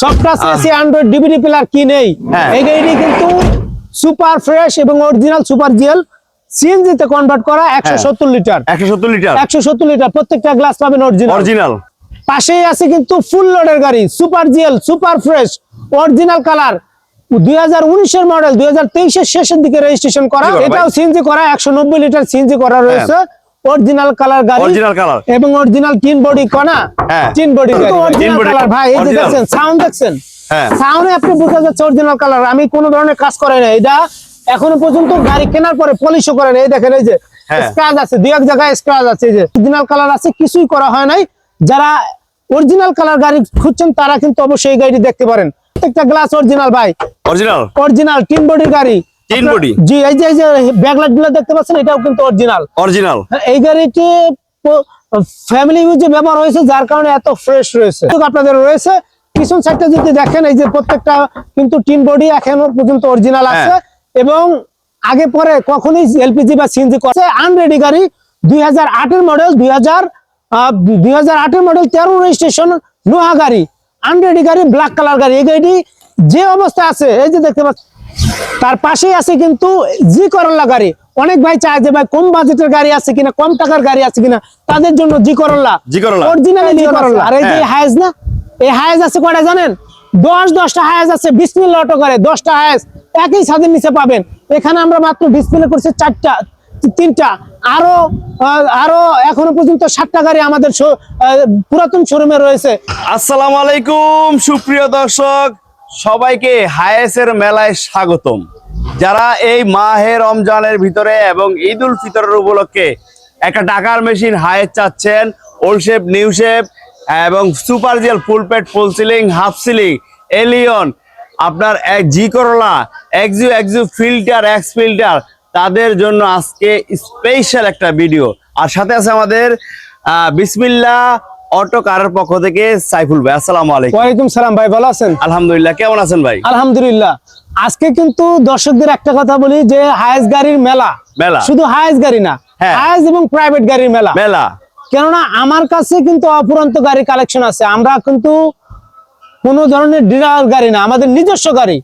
Soft touch AC Android DVD player কি নেই? হ্যাঁ। এই গাড়িটি কিন্তু সুপার ফ্রেশ এবং অরিজিনাল সুপার জিএল সিএনজি তে কনভার্ট করা একশো সত্তর লিটার একশো সত্তর লিটার একশো সত্তর লিটার প্রত্যেকটা গ্লাস পাবেন অরিজিনাল অরিজিনাল পাশেই আছে কিন্তু ফুল লোডের গাড়ি super GL super fresh original colour দুই হাজার উনিশের মডেল দুই হাজার তেইশের শেষের দিকে রেজিস্ট্রেশন করা? এটাও সিএনজি করা একশো নব্বই লিটার সিএনজি করা রয়েছে। অরিজিনাল কালার গাড়ি অরিজিনাল কালার এবং অরিজিনাল বডি কনা হ্যাঁ। বডি অরিজিনাল কালার ভাই এই যে দেখছেন সাউন্ড দেখছেন? হ্যাঁ। সাউন্ডে আপনি বোঝা যাচ্ছে অরিজিনাল কালার আমি কোনো ধরনের কাজ করে না এটা এখনও পর্যন্ত গাড়ি কেনার পরে পলিশও করে না এই দেখেন এই যে হ্যাঁ। স্ক্র্যাচ আছে দুই এক জায়গায় স্ক্র্যাচ আছে যে অরিজিনাল কালার আছে কিছুই করা হয় নাই। যারা অরিজিনাল কালার গাড়ি খুঁজছেন তারা কিন্তু অবশ্যই এই গাড়িটি দেখতে পারেন। প্রত্যেকটা গ্লাস অরিজিনাল ভাই। অরিজিনাল অরিজিনাল টিন বডির গাড়ি। আপনার- body? জি এই যে এই যে ব্যাকলাইটগুলো দেখতে পাচ্ছেন এটাও কিন্তু অরিজিনাল অরিজিনাল হ্যাঁ, এই গাড়িটি ফ্যামিলি ইউজে ব্যবহার হয়েছে যার কারণে এত ফ্রেশ রয়েছে। আপনাদের রয়েছে পিছন সাইডটা যদি দেখেন এই যে প্রত্যেকটা কিন্তু টিন বডি এখনও পর্যন্ত অরিজিনাল আছে। এবং আগে পরে কখনোই এলপিজি বা সিএনজি করছে। আনরেডি গাড়ি দুই হাজার আটের মডেল দুই হাজার দুই মডেল তেরো রেজিস্ট্রেশন নোহা গাড়ি। আনরেডি গাড়ি ব্ল্যাক কালার গাড়ি। এই গাড়িটি যে অবস্থায় আছে এই যে দেখতে পাচ্ছেন তার পাশেই আছে কিন্তু জি করল্লা গাড়ি। অনেক ভাই চায় যে ভাই কম বাজেটের গাড়ি আছে কিনা কম টাকার গাড়ি আছে কিনা? তাদের জন্য জি করল্লা। জি করল্লা। অরিজিনাল জি করল্লা। আর এই যে হ্যাঁ। হায়েজ না এই হায়েজ আছে কয়টা জানেন? দশ দশটা হায়েজ আছে বিসমিল্লা অটো করে দশটা হায়েজ। একই ছাদের নিচে পাবেন। এখানে আমরা মাত্র ডিসপ্লে করছি চারটা তিনটা। আরও আহ, আরও এখনও পর্যন্ত সাতটা গাড়ি আমাদের পুরাতন শোরুমে রয়েছে। আসসালামু আলাইকুম সুপ্রিয় দর্শক। সবাইকে হায়েসের মেলায় স্বাগতম। যারা এই মাহে রমজানের ভিতরে এবং ঈদ উল ফিতরের উপলক্ষে একটা টাকার মেশিন হায়েস চাচ্ছেন ওল্ড শেপ এবং super GL full pet full ceiling half ceiling Allion আপনার এক G Corolla Axio Axio Fielder X Fielder তাদের জন্য আজকে স্পেশাল একটা ভিডিও আর সাথে আছে আমাদের বিসমিল্লা অটো কারের পক্ষ থেকে সাইফুল ভাই আসসালামু আলাইকুম। ওয়ালাইকুম সালাম ভাই ভালো আছেন? আলহামদুলিল্লাহ কেমন আছেন ভাই? আলহামদুলিল্লাহ। আজকে কিন্তু দর্শকদের একটা কথা বলি যে হায়েস গাড়ির মেলা। মেলা। শুধু হায়েস গাড়ি না হ্যাঁ। হায়েস এবং প্রাইভেট গাড়ির মেলা। মেলা। কেননা আমার কাছে কিন্তু অপুরন্ত গাড়ি কালেকশন আছে। আমরা কিন্তু কোনো ধরনের ডিলার গাড়ি না আমাদের নিজস্ব গাড়ি।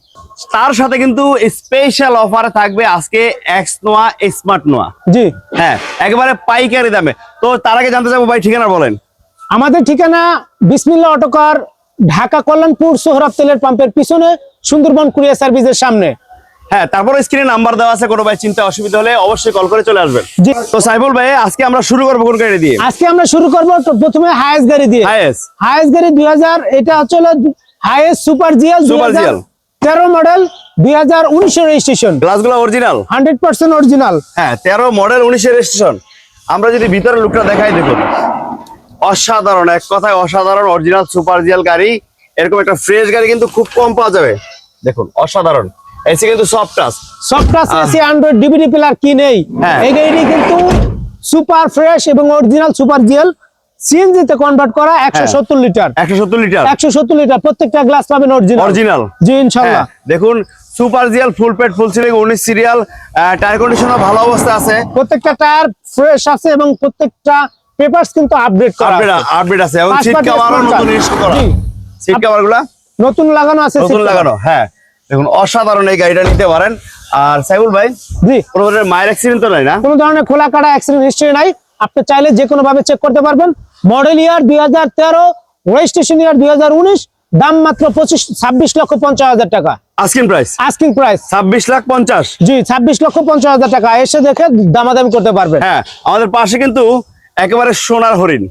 তার সাথে কিন্তু স্পেশাল অফার থাকবে আজকে এক্স নোয়া স্মার্ট নোয়া জি। হ্যাঁ একেবারে পাইকারি দামে। তো তার আগে জানতে চাবো ভাই ঠিকানা বলেন। আমাদের ঠিকানা বিসমিল্লা অটোকার ঢাকা কল্যাণপুর সোহরাব তেলের পাম্পের পিছনে সুন্দরবন কুরিয়ার সার্ভিসের সামনে। হ্যাঁ তারপরে স্ক্রিনে নাম্বার দেওয়া আছে কোনো ভাই চিন্তা অসুবিধা হলে অবশ্যই কল করে চলে আসবেন। তো সাইফুল ভাই আজকে আমরা শুরু করব কোন গাড়ি দিয়ে? আজকে আমরা শুরু করব প্রথমে হায়েস গাড়ি দিয়ে। হায়েস হায়েস গাড়ি দুই হাজার এটা হচ্ছে Hiace super GL Super GL তেরো মডেল দুই হাজার উনিশের রেজিস্ট্রেশন গ্লাসগুলো অরিজিনাল হান্ড্রেড পার্সেন্ট অরিজিনাল হ্যাঁ তেরো মডেল উনিশের রেজিস্ট্রেশন আমরা যদি ভিতরে লুকটা দেখাই দেখুন। অসাধারণ এক কথায় অসাধারণ অরিজিনাল সুপার জিএল গাড়ি। এরকম একটা ফ্রেশ গাড়ি কিন্তু খুব কম পাওয়া যাবে। দেখুন অসাধারণ। এসি কিন্তু soft touch soft touch AC Android DVD player কি নেই? হ্যাঁ। এই গাড়িটি কিন্তু সুপার ফ্রেশ এবং অরিজিনাল সুপার জিএল সিএনজি তে কনভার্ট করা একশো হ্যাঁ। সত্তর লিটার একশো সত্তর লিটার একশো সত্তর লিটার প্রত্যেকটা গ্লাস পাবেন অরিজিনাল অরিজিনাল জি ইনশাল্লাহ। দেখুন super GL full pet full ceiling উনিশ সিরিয়াল টায়ার কন্ডিশনও ভালো অবস্থা আছে। প্রত্যেকটা টায়ার ফ্রেশ আছে এবং প্রত্যেকটা পেপারস কিন্তু আপডেট করা আপডেট আছে। আপডেট আছে এবং সিট কভারও নতুন ইনস্টল করা। সিট কভারগুলা নতুন লাগানো আছে নতুন লাগানো হ্যাঁ। দেখুন অসাধারণ এই গাড়িটা নিতে পারেন। আর সাইবুল ভাই জি। কোনো ধরনের মায়ের অ্যাক্সিডেন্ট তো নাই না? কোনো ধরনের খোলা কাটা অ্যাক্সিডেন্ট হিস্ট্রি নাই। আপনি চাইলে যে কোনো ভাবে চেক করতে পারবেন। মডেল ইয়ার দুই হাজার তেরো রেজিস্ট্রেশন ইয়ার দুই হাজার উনিশ দাম মাত্র পঁচিশ ছাব্বিশ লক্ষ পঞ্চাশ হাজার টাকা। আস্কিং প্রাইস আস্কিং প্রাইস ছাব্বিশ লাখ পঞ্চাশ? জি ছাব্বিশ লক্ষ পঞ্চাশ হাজার টাকা। এসে দেখে দামাদামি করতে পারবেন। হ্যাঁ আমাদের পাশে কিন্তু একেবারে সোনার হরিণ।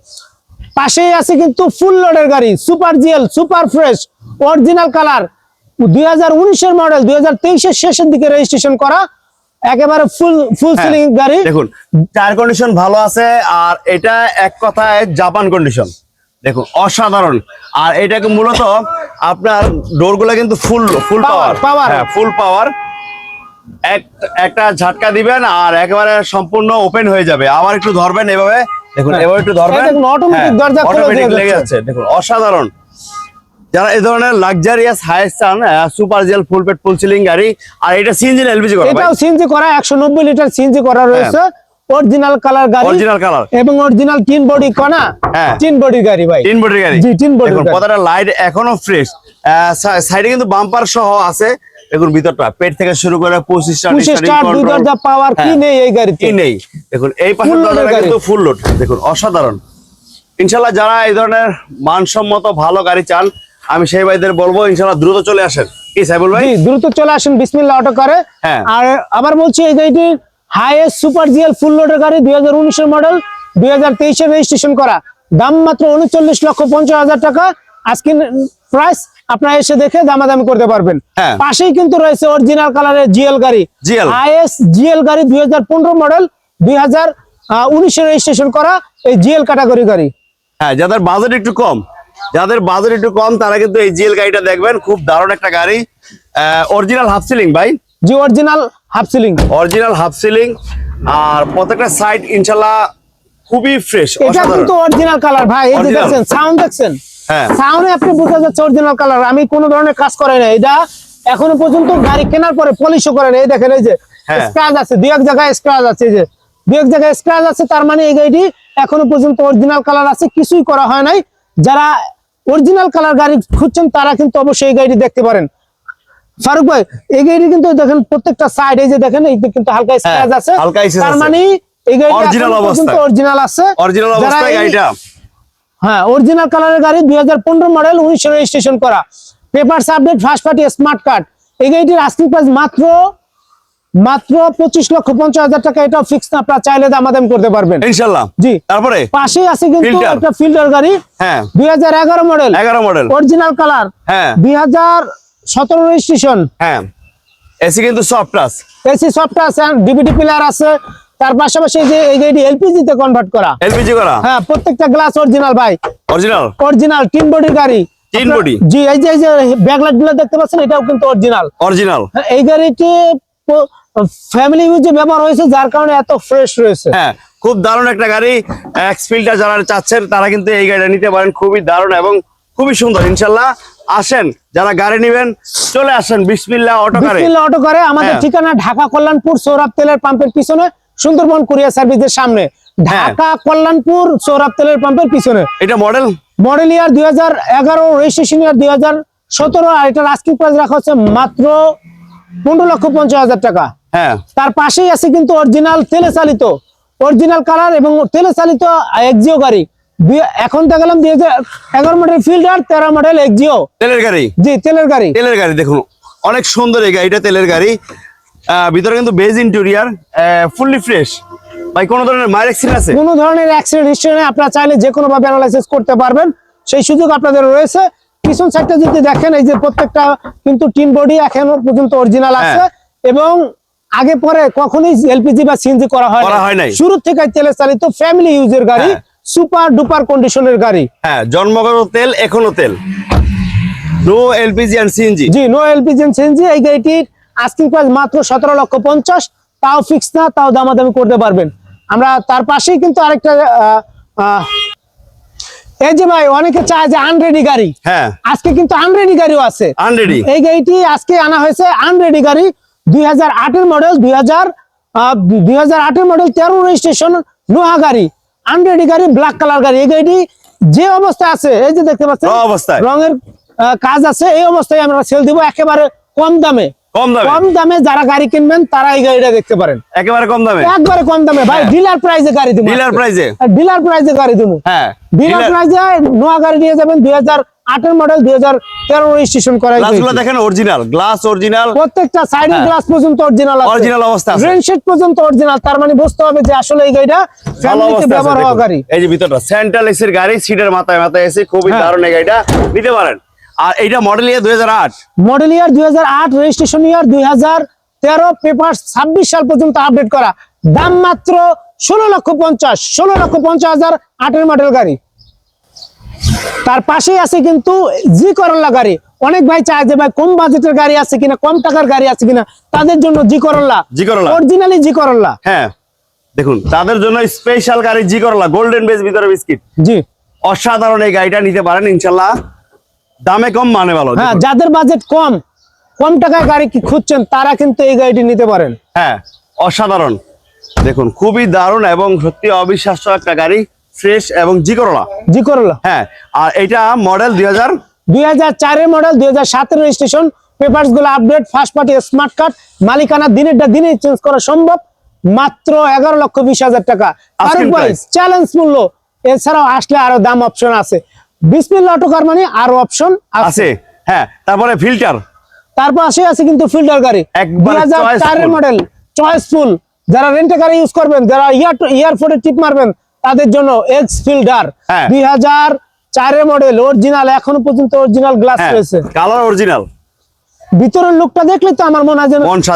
পাশেই আছে কিন্তু ফুল লোডের গাড়ি super GL super fresh original colour. দুই হাজার উনিশের মডেল দুই হাজার তেইশের শেষের দিকে রেজিস্ট্রেশন করা একেবারে ফুল ফুল সিলিং গাড়ি। দেখুন টায়ার কন্ডিশন ভালো আছে আর এটা এক কথায় জাপান কন্ডিশন দেখুন অসাধারণ। আর এটাকে মূলত আপনার ডোরগুলা কিন্তু ফুল ফুল পাওয়ার হ্যাঁ ফুল পাওয়ার একটা ঝাটকা দিবেন আর একেবারে সম্পূর্ণ ওপেন হয়ে যাবে। আবার একটু ধরবেন এভাবে। দেখুন এবার এভাবে একটু ধরবেন। দরজা খুলে লেগে যাচ্ছে। দেখুন অসাধারণ। যারা এই ধরনের লাক্সারিয়াস হাইস চান super GL full pet full ceiling গাড়ি আর এটা সিএনজি এলপিজি করা। এটাও সিএনজি করা একশো নব্বই লিটার সিএনজি করা রয়েছে। অরিজিনাল কালার গাড়ি অরিজিনাল কালার এবং অরিজিনাল টিন বডি কনা হ্যাঁ। বডি গাড়ি ভাই। তিন বডির গাড়ি। জি, তিন গাড়ি। লাইট এখনও ফ্রেশ সাইডে কিন্তু বাম্পার সহ আছে। দেখুন ভিতরটা। পেট থেকে শুরু করে পঁচিশটা দরজা পাওয়ার কি হ্যাঁ। নেই এই গাড়িতে? কি নেই? দেখুন এই। কিন্তু ফুল লোড দেখুন অসাধারণ। ইনশাল্লাহ যারা এই ধরনের মানসম্মত ভালো গাড়ি চান আমি সেই ভাইদের বলব ইনশাল্লাহ দ্রুত চলে আসেন। কি সাইবুল ভাই? দ্রুত চলে আসেন বিসমিল্লা অটো করে। হ্যাঁ। আর আবার বলছি এই গাড়িটির হাইয়েস্ট সুপার জিএল ফুল লোডের গাড়ি দুই হাজার উনিশের মডেল দুই হাজার তেইশের রেজিস্ট্রেশন করা। দাম মাত্র উনচল্লিশ লক্ষ পঞ্চাশ হাজার টাকা। আজকে প্রাইস আপনারা এসে দেখে দামাদামি করতে পারবেন। হ্যাঁ। পাশেই কিন্তু রয়েছে অরিজিনাল কালারের জিএল গাড়ি। হাইয়েস্ট জিএল গাড়ি দুই হাজার পনেরো মডেল দুই হাজার উনিশের রেজিস্ট্রেশন করা এই জিএল ক্যাটাগরি গাড়ি। হ্যাঁ যাদের বাজেট একটু কম যাদের বাজেট একটু কম তারা কিন্তু এই জিএল গাড়িটা দেখবেন খুব দারুণ একটা গাড়ি। অরিজিনাল হাফ সিলিং ভাই। জি original half ceiling. Original half ceiling আর প্রত্যেকটা সাইড ইনশাল্লাহ খুবই ফ্রেশ এটা কিন্তু অরিজিনাল কালার ভাই এই যে। দেখছেন সাউন্ড দেখছেন? হ্যাঁ। সাউন্ডে আপনি বোঝা যাচ্ছে অরিজিনাল কালার আমি কোনো ধরনের কাজ করাই না এটা এখনও পর্যন্ত গাড়ি কেনার পরে পলিশও করে না এই দেখেন এই যে। স্ক্র্যাচ আছে দুই এক জায়গায় স্ক্র্যাচ আছে এই যে। দুই এক জায়গায় স্ক্র্যাচ আছে তার মানে এই গাড়িটি এখনও পর্যন্ত অরিজিনাল কালার আছে কিছুই করা হয় নাই। যারা অরিজিনাল কালার গাড়ি খুঁজছেন তারা কিন্তু অবশ্যই এই গাড়িটি দেখতে পারেন। ফারুক ভাই এই গাড়িটি কিন্তু দেখেন প্রত্যেকটা সাইড এই যে দেখেন এই কিন্তু হালকা স্ক্র্যাচ আছে। হালকা scratch তার মানে এই Original এখনও পর্যন্ত অবস্থায়। অরিজিনাল আছে। অরিজিনাল অবস্থায় গাড়িটা। হ্যাঁ অরিজিনাল কালারের গাড়ি দুই হাজার পনেরো মডেল উনিশশো রেজিস্ট্রেশন করা। Paper update first party smart card এই গাড়িটির আস্কিং প্রাইস মাত্র মাত্র পঁচিশ লক্ষ পঞ্চাশ হাজার টাকা। এটা ফিক্স না আপনারা চাইলে দামাদাম করতে পারবেন। ইনশাল্লাহ। জি। তারপরে? পাশেই আছে কিন্তু একটা ফিল্ডার গাড়ি। হ্যাঁ। দুই হাজার এগারো মডেল এগারো মডেল অরিজিনাল কালার হ্যাঁ। দুই হাজার সতেরো রেজিস্ট্রেশন হ্যাঁ। এসি কিন্তু সফট টাচ এসি সফটওয়্যার আছে ডিভিডি প্লেয়ার আছে। তার পাশাপাশি এই যে এই গাড়িটি এলপিজি তে কনভার্ট করা। এলপিজি করা? হ্যাঁ প্রত্যেকটা গ্লাস অরিজিনাল ভাই। অরিজিনাল অরিজিনাল টিন বডির গাড়ি। আপনার- body? জি এই যে এই যে ব্যাকলাইটগুলো দেখতে পাচ্ছেন এটাও কিন্তু অরিজিনাল অরিজিনাল এই গাড়িটি ফ্যামিলি ইউজে ব্যবহার হয়েছে যার কারণে এত ফ্রেশ রয়েছে। হ্যাঁ খুব দারুণ একটা গাড়ি। এক্সফিল্ডটা যারা চাচ্ছেন তারা কিন্তু এই গাড়িটা নিতে পারেন। খুবই দারুণ এবং খুবই সুন্দর ইনশাল্লাহ। আসেন যারা গাড়ি নেবেন চলে আসেন বিসমিল্লাহ অটো কারে বিসমিল্লাহ অটো করে আমাদের হ্যাঁ। ঠিকানা ঢাকা কল্যাণপুর সৌরভ তেলের পাম্পের পিছনে সুন্দরবন কুরিয়ার সার্ভিসের সামনে। হ্যাঁ। ঢাকা কল্যাণপুর সৌরভ তেলের পাম্পের পিছনে। এটা মডেল মডেল ইয়ার দুই হাজার এগারো রেজিস্ট্রেশন ইয়ার দুই হাজার সতেরো আর এটার আস্কিং প্রাইস রাখা হচ্ছে মাত্র পনেরো লক্ষ পঞ্চাশ হাজার টাকা। হ্যাঁ। তার পাশেই আছে কিন্তু অরিজিনাল তেলে চালিত অরিজিনাল কালার এবং তেলে চালিত এক্সিও গাড়ি। এখন দেখালাম দুই হাজার এগারো মডেল ফিল্ডার তেরো মডেল এক্সিও তেলের গাড়ি? জি তেলের গাড়ি। তেলের গাড়ি দেখুন অনেক সুন্দর এই গাড়িটা তেলের গাড়ি। ভিতরে কিন্তু বেজ ইন্টেরিয়ার ফুললি ফ্রেশ ভাই কোনো ধরনের মায়ের অ্যাক্সিডেন্ট আছে? কোনো ধরনের অ্যাক্সিডেন্ট হিস্ট্রি আপনারা চাইলে যে কোনো ভাবে অ্যানালাইসিস করতে পারবেন। সেই সুযোগ আপনাদের রয়েছে। পিছন সাইডটা যদি দেখেন এই যে প্রত্যেকটা কিন্তু টিন বডি এখনও পর্যন্ত অরিজিনাল আছে। হ্যাঁ। এবং আগে পরে কখনোই এলপিজি বা সিএনজি করা হয় না নাই। শুরু থেকে তেলে চালিত ফ্যামিলি ইউজের গাড়ি। হ্যাঁ। সুপার ডুপার কন্ডিশনের গাড়ি। হ্যাঁ জন্মগত তেল এখনও তেল। নো এলপিজি অ্যান্ড সিএনজি জি নো এলপিজি এন্ড সিএনজি এই গাড়িটির আস্কিং প্রাইস মাত্র সতেরো লক্ষ পঞ্চাশ তাও ফিক্স না তাও দামাদামি করতে পারবেন। আমরা তার পাশেই কিন্তু আরেকটা এই যে ভাই অনেকে চায় যে আনরেডি গাড়ি। হ্যাঁ। আজকে কিন্তু আনরেডি গাড়িও আছে। আনরেডি এই গাড়িটি আজকে আনা হয়েছে আনরেডি গাড়ি দুই হাজার মডেল দুই হাজার দুই হাজার আটের মডেল তেরো রেজিস্ট্রেশন নোহা গাড়ি। আনরেডি গাড়ি ব্ল্যাক কালার গাড়ি। এই গাড়িটি যে অবস্থায় আছে এই যে দেখতে পাচ্ছেন অবস্থায়। রঙের কাজ আছে এই অবস্থায় আমরা সেল দিব একেবারে কম দামে। কম দামে। কম দামে যারা গাড়ি কিনবেন তারা এই গাড়িটা দেখতে পারেন। একেবারে কম দামে। একবারে কম দামে। ভাই হ্যাঁ। ডিলার প্রাইসে গাড়ি দিব ডিলার প্রাইজে ডিলার প্রাইসে গাড়ি দিব। হ্যাঁ। ডিলার প্রাইজে প্রাইসে নোয়া গাড়ি নিয়ে যাবেন দুই হাজার আটের মডেল দুই হাজার তেরো রেজিস্ট্রেশন করা গ্লাসগুলো দেখেন অরিজিনাল গ্লাস অরিজিনাল প্রত্যেকটা সাইডের হ্যাঁ। গ্লাস পর্যন্ত অরিজিনাল Original অবস্থা আছে। রেন পর্যন্ত অরিজিনাল তার মানে বুঝতে হবে যে আসলে এই গাড়িটা ফ্যামিলিতে ব্যবহার হওয়া গাড়ি। এই যে ভিতরটা সেন্ট্রাল এসির গাড়ি সিটের মাথায় মাথায় এসে খুবই হ্যাঁ। দারুণ এই গাড়িটা। নিতে পারেন। আর এইটা মডেল ইয়ে দুই হাজার আট। মডেল ইয়ার দুই হাজার আট রেজিস্ট্রেশন ইয়ার দুই হাজার তেরো পেপার ছাব্বিশ সাল পর্যন্ত আপডেট করা। দাম মাত্র ষোলো লক্ষ পঞ্চাশ ষোলো লক্ষ পঞ্চাশ হাজার আটের মডেল গাড়ি। তার পাশেই আছে কিন্তু জি করল্লা গাড়ি। অনেক ভাই চায় যে ভাই কম বাজেটের গাড়ি আছে কিনা কম টাকার গাড়ি আছে কিনা? তাদের জন্য জি করল্লা। জি করল্লা। অরিজিনালি জি করল্লা। হ্যাঁ দেখুন তাদের জন্য স্পেশাল গাড়ি জি করলা গোল্ডেন বেস ভিতরে বিস্কিট। জি। অসাধারণ এই গাড়িটা নিতে পারেন ইনশাল্লাহ। দামে কম মানে ভালো হ্যাঁ যাদের বাজেট কম কম টাকায় গাড়ি কি খুঁজছেন তারা কিন্তু এই গাড়িটি নিতে পারেন। হ্যাঁ অসাধারণ। দেখুন খুবই দারুণ এবং সত্যি অবিশ্বাস্য একটা গাড়ি। ফ্রেশ এবং জি করলা জি করলা হ্যাঁ আর এটা মডেল দুই হাজার দুই হাজার চারের মডেল দুই হাজার সাতের registration পেপারসগুলো update first party smart card মালিকানা দিনেরটা দিনে চেঞ্জ করা সম্ভব মাত্র এগারো লক্ষ বিশ হাজার টাকা। Asking price। চ্যালেঞ্জ মূল্য এছাড়াও আসলে আরও দাম অপশন আছে। বিসমিল্লা মানে আরও অপশন আছে। হ্যাঁ তারপরে ফিল্টার তারপর আসে আছে কিন্তু ফিল্টার গাড়ি। একবারে দুই হাজার চারের মডেল চয়েসফুল যারা রেন্টে গাড়ি ইউজ করবেন যারা ইয়ার ইয়ারফোনে টিপ মারবেন তাদের জন্য এক্স হ্যাঁ। দুই হাজার চারের মডেল অরিজিনাল এখনও পর্যন্ত অরিজিনাল গ্লাস হ্যাঁ রয়েছে। কালার অরিজিনাল ভিতরের লুকটা দেখলে তো আমার মনে হয়।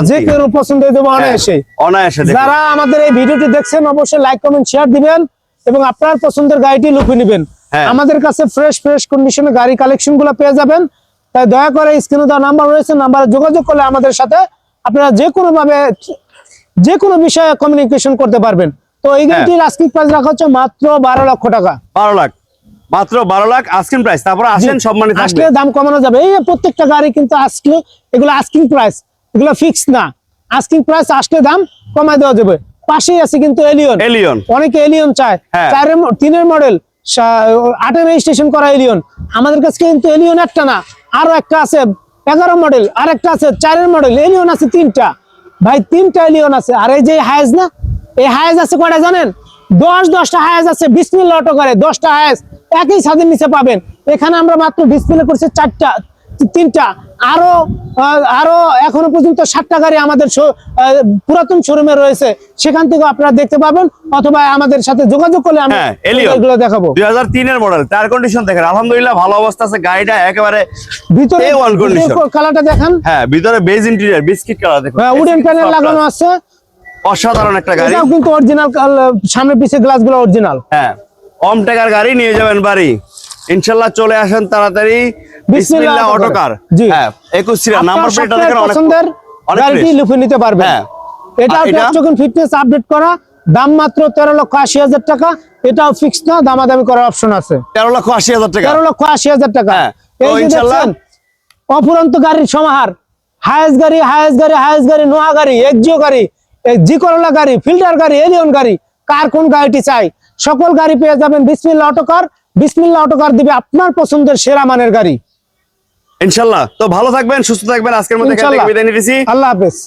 যে কেউ পছন্দ হয়ে যাবে অনায়াসে। অনায়াসে যারা আমাদের এই ভিডিওটি দেখছেন অবশ্যই লাইক কমেন্ট শেয়ার দিবেন এবং আপনার পছন্দের গাড়িটি লুকিয়ে নেবেন। আমাদের কাছে ফ্রেশ ফ্রেশ কন্ডিশনে গাড়ি কালেকশনগুলো পেয়ে যাবেন। তাই দয়া করে স্ক্রিনে দেওয়া নাম্বার রয়েছে নাম্বারে যোগাযোগ করলে আমাদের সাথে আপনারা যে কোনো ভাবে যে কোনো বিষয়ে কমিউনিকেশন করতে পারবেন। তো এই গাড়িটির আজকে প্রাইস রাখা হচ্ছে মাত্র বারো লক্ষ টাকা। বারো লাখ। মাত্র বারো লাখ আস্কিং প্রাইস তারপর আসেন মানে আসলে দাম কমানো যাবে। এই প্রত্যেকটা গাড়ি কিন্তু আসলে এগুলো আস্কিং প্রাইস এগুলো ফিক্স না। আস্কিং প্রাইস আসলে দাম কমায় দেওয়া যাবে। পাশেই আছে কিন্তু এলিয়ন এলিয়ন অনেকে এলিয়ন চায়। হ্যাঁ। চারের তিনের মডেল আটের রেজিস্ট্রেশন করা এলিয়ন আমাদের কাছে কিন্তু এলিয়ন একটা না। আরও একটা আছে এগারো মডেল আর একটা আছে চারের মডেল এলিয়ন আছে তিনটা। ভাই তিনটা এলিয়ন আছে। আর এই যে হায়েজ না এই হায়েজ আছে কয়টা জানেন? দশ দশটা হায়েজ আছে বিসমিল অটো করে দশটা হায়েজ একই ছাদের নিচে পাবেন। এখানে আমরা মাত্র ডিসপ্লে করছি চারটা তিনটা। আরও আরও এখনও পর্যন্ত সাতটা গাড়ি আমাদের পুরাতন শোরুমে রয়েছে। সেখান থেকে আপনারা দেখতে পাবেন অথবা আমাদের সাথে যোগাযোগ করলে আমি হ্যাঁ এগুলো দেখাবো। দুই হাজার তিনের মডেল তার কন্ডিশন দেখেন আলহামদুলিল্লাহ ভালো অবস্থা আছে গাড়িটা একেবারে ভিতরে A1 condition। কালারটা দেখেন। হ্যাঁ ভিতরে বেজ ইন্টেরিয়র বিস্কিট কালার দেখুন। উডেন প্যানেল লাগানো আছে। অসাধারণ একটা গাড়ি। এটাও কিন্তু অরিজিনাল সামনে পিছে গ্লাসগুলো অরিজিনাল হ্যাঁ কম টাকার গাড়ি নিয়ে যাবেন বাড়ি। ইনশাল্লাহ চলে আসেন তাড়াতাড়ি। বিসমিল্লাহ Auto অটো car। কার জি। হ্যাঁ একুশ সিরা নাম্বার প্লেটটা দেখেন অনেক পছন্দের গাড়িটি লুফে নিতে পারবেন। হ্যাঁ। এটা? টোকেন ফিটনেস আপডেট করা। দাম মাত্র তেরো লক্ষ আশি হাজার টাকা। এটাও ফিক্স না দামাদামি করার অপশন আছে। তেরো লক্ষ আশি হাজার টাকা। তেরো লক্ষ আশি হাজার টাকা। হ্যাঁ, এই তো দেখছেন, অফুরন্ত গাড়ির সমাহার। হায়েস গাড়ি হায়েস গাড়ি হায়েস গাড়ি নোয়া গাড়ি এক্সিও গাড়ি। জি করোলা গাড়ি ফিল্টার গাড়ি এলিয়ন গাড়ি কার কোন গাড়িটি চাই সকল গাড়ি পেয়ে যাবেন বিসমিল্লা অটোকার বিসমিল্লা অটোকার দিবে আপনার পছন্দের সেরা মানের গাড়ি। ইনশাল্লাহ। তো ভালো থাকবেন সুস্থ থাকবেন আজকের মধ্যে আল্লাহ হাফেজ।